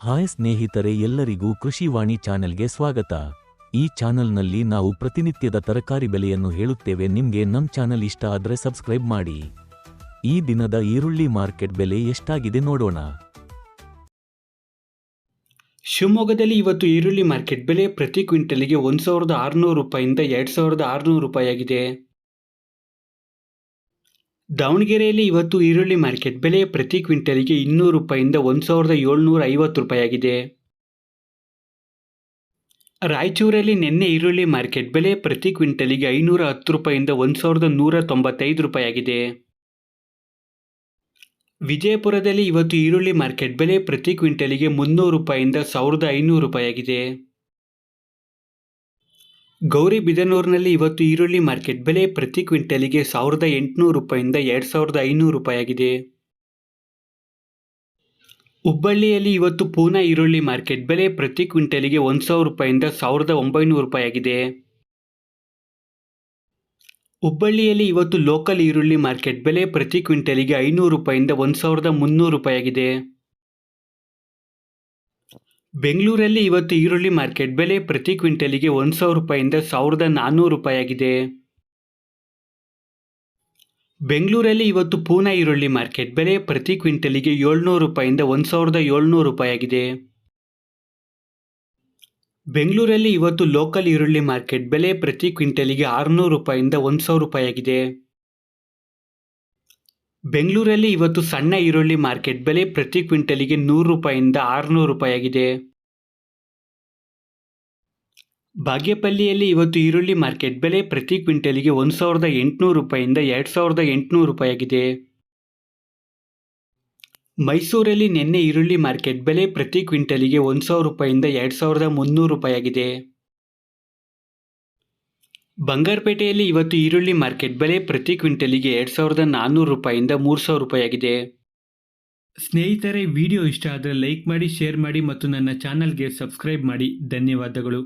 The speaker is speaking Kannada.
ಹಾಯ್ ಸ್ನೇಹಿತರೆ ಎಲ್ಲರಿಗೂ ಕೃಷಿವಾಣಿ ಚಾನೆಲ್ಗೆ ಸ್ವಾಗತ. ಈ ಚಾನೆಲ್ನಲ್ಲಿ ನಾವು ಪ್ರತಿನಿತ್ಯದ ತರಕಾರಿ ಬೆಲೆಯನ್ನು ಹೇಳುತ್ತೇವೆ. ನಿಮಗೆ ನಮ್ಮ ಚಾನೆಲ್ ಇಷ್ಟ ಆದರೆ ಸಬ್ಸ್ಕ್ರೈಬ್ ಮಾಡಿ. ಈ ದಿನದ ಈರುಳ್ಳಿ ಮಾರ್ಕೆಟ್ ಬೆಲೆ ಎಷ್ಟಾಗಿದೆ ನೋಡೋಣ. ಶಿವಮೊಗ್ಗದಲ್ಲಿ ಇವತ್ತು ಈರುಳ್ಳಿ ಮಾರ್ಕೆಟ್ ಬೆಲೆ ಪ್ರತಿ ಕ್ವಿಂಟಲಿಗೆ ಒಂದು ಸಾವಿರದ ಆರುನೂರು ರೂಪಾಯಿಂದ ಎರಡು ಸಾವಿರದ ಆರುನೂರು ರೂಪಾಯಿ ಆಗಿದೆ ದಾವಣಗೆರೆಯಲ್ಲಿ ಇವತ್ತು ಈರುಳ್ಳಿ ಮಾರ್ಕೆಟ್ ಬೆಲೆ ಪ್ರತಿ ಕ್ವಿಂಟಲ್ಗೆ ಇನ್ನೂರು ರೂಪಾಯಿಂದ ಒಂದು ಸಾವಿರದ ಏಳ್ನೂರ ಐವತ್ತು ರೂಪಾಯಿ ಆಗಿದೆ ರಾಯಚೂರಲ್ಲಿ ನಿನ್ನೆ ಈರುಳ್ಳಿ ಮಾರ್ಕೆಟ್ ಬೆಲೆ ಪ್ರತಿ ಕ್ವಿಂಟಲಿಗೆ ಐನೂರ ಹತ್ತು ರೂಪಾಯಿಂದ ಒಂದು ಸಾವಿರದ ನೂರ ತೊಂಬತ್ತೈದು ರೂಪಾಯಿ ಆಗಿದೆ ವಿಜಯಪುರದಲ್ಲಿ ಇವತ್ತು ಈರುಳ್ಳಿ ಮಾರ್ಕೆಟ್ ಬೆಲೆ ಪ್ರತಿ ಕ್ವಿಂಟಲಿಗೆ ಮುನ್ನೂರು ರೂಪಾಯಿಂದ ಸಾವಿರದ ಐನೂರು ರೂಪಾಯಿ ಆಗಿದೆ ಗೌರಿಬಿದನೂರಿನಲ್ಲಿ ಇವತ್ತು ಈರುಳ್ಳಿ ಮಾರ್ಕೆಟ್ ಬೆಲೆ ಪ್ರತಿ ಕ್ವಿಂಟಲಿಗೆ ಸಾವಿರದ ಎಂಟುನೂರು ರೂಪಾಯಿಂದ ಎರಡು ಸಾವಿರದ ಐನೂರು ರೂಪಾಯಿಯಾಗಿದೆ. ಹುಬ್ಬಳ್ಳಿಯಲ್ಲಿ ಇವತ್ತು ಪೂನಾ ಈರುಳ್ಳಿ ಮಾರ್ಕೆಟ್ ಬೆಲೆ ಪ್ರತಿ ಕ್ವಿಂಟಲಿಗೆ ಒಂದು ಸಾವಿರ ರೂಪಾಯಿಂದ ಸಾವಿರದ ಒಂಬೈನೂರು ರೂಪಾಯಿಯಾಗಿದೆ. ಹುಬ್ಬಳ್ಳಿಯಲ್ಲಿ ಇವತ್ತು ಲೋಕಲ್ ಈರುಳ್ಳಿ ಮಾರ್ಕೆಟ್ ಬೆಲೆ ಪ್ರತಿ ಕ್ವಿಂಟಲಿಗೆ ಐನೂರು ರೂಪಾಯಿಂದ ಒಂದು ಸಾವಿರದ ಮುನ್ನೂರು ರೂಪಾಯಿ ಆಗಿದೆ ಬೆಂಗಳೂರಲ್ಲಿ ಇವತ್ತು ಈರುಳ್ಳಿ ಮಾರ್ಕೆಟ್ ಬೆಲೆ ಪ್ರತಿ ಕ್ವಿಂಟಲಿಗೆ ಒಂದು ಸಾವಿರ ರೂಪಾಯಿಂದ ಸಾವಿರದ ನಾನ್ನೂರು ರೂಪಾಯಿಯಾಗಿದೆ. ಬೆಂಗಳೂರಲ್ಲಿ ಇವತ್ತು ಪೂನಾ ಈರುಳ್ಳಿ ಮಾರ್ಕೆಟ್ ಬೆಲೆ ಪ್ರತಿ ಕ್ವಿಂಟಲಿಗೆ ಏಳ್ನೂರು ರೂಪಾಯಿಂದ ಒಂದು ಸಾವಿರದ ಏಳ್ನೂರು ರೂಪಾಯಿಯಾಗಿದೆ. ಬೆಂಗಳೂರಲ್ಲಿ ಇವತ್ತು ಲೋಕಲ್ ಈರುಳ್ಳಿ ಮಾರ್ಕೆಟ್ ಬೆಲೆ ಪ್ರತಿ ಕ್ವಿಂಟಲಿಗೆ ಆರುನೂರು ರೂಪಾಯಿಂದ ಒಂದು ಸಾವಿರ ರೂಪಾಯಿ ಆಗಿದೆ ಬೆಂಗಳೂರಲ್ಲಿ ಇವತ್ತು ಸಣ್ಣ ಈರುಳ್ಳಿ ಮಾರ್ಕೆಟ್ ಬೆಲೆ ಪ್ರತಿ ಕ್ವಿಂಟಲಿಗೆ ನೂರು ರೂಪಾಯಿಂದ ಆರುನೂರು ರೂಪಾಯಿಯಾಗಿದೆ. ಬಾಗೇಪಲ್ಲಿಯಲ್ಲಿ ಇವತ್ತು ಈರುಳ್ಳಿ ಮಾರ್ಕೆಟ್ ಬೆಲೆ ಪ್ರತಿ ಕ್ವಿಂಟಲಿಗೆ ಒಂದು ಸಾವಿರದ ಎಂಟುನೂರು ರೂಪಾಯಿಂದ ಎರಡು ಸಾವಿರದ ಎಂಟುನೂರು ರೂಪಾಯಿಯಾಗಿದೆ. ಮೈಸೂರಲ್ಲಿ ನಿನ್ನೆ ಈರುಳ್ಳಿ ಮಾರ್ಕೆಟ್ ಬೆಲೆ ಪ್ರತಿ ಕ್ವಿಂಟಲಿಗೆ ಒಂದು ಸಾವಿರ ರೂಪಾಯಿಂದ ಎರಡು ಸಾವಿರದ ಮುನ್ನೂರು ರೂಪಾಯಿ ಆಗಿದೆ ಬಂಗಾರಪೇಟೆಯಲ್ಲಿ ಇವತ್ತು ಈರುಳ್ಳಿ ಮಾರ್ಕೆಟ್ ಬೆಲೆ ಪ್ರತಿ ಕ್ವಿಂಟಲಿಗೆ ಎರಡು ಸಾವಿರದ ನಾನ್ನೂರು ರೂಪಾಯಿಂದ ಮೂರು ಸಾವಿರ ರೂಪಾಯಿಯಾಗಿದೆ. ಸ್ನೇಹಿತರೆ, ವಿಡಿಯೋ ಇಷ್ಟ ಆದರೆ ಲೈಕ್ ಮಾಡಿ, ಶೇರ್ ಮಾಡಿ ಮತ್ತು ನನ್ನ ಚಾನಲ್ಗೆ ಸಬ್ಸ್ಕ್ರೈಬ್ ಮಾಡಿ. ಧನ್ಯವಾದಗಳು.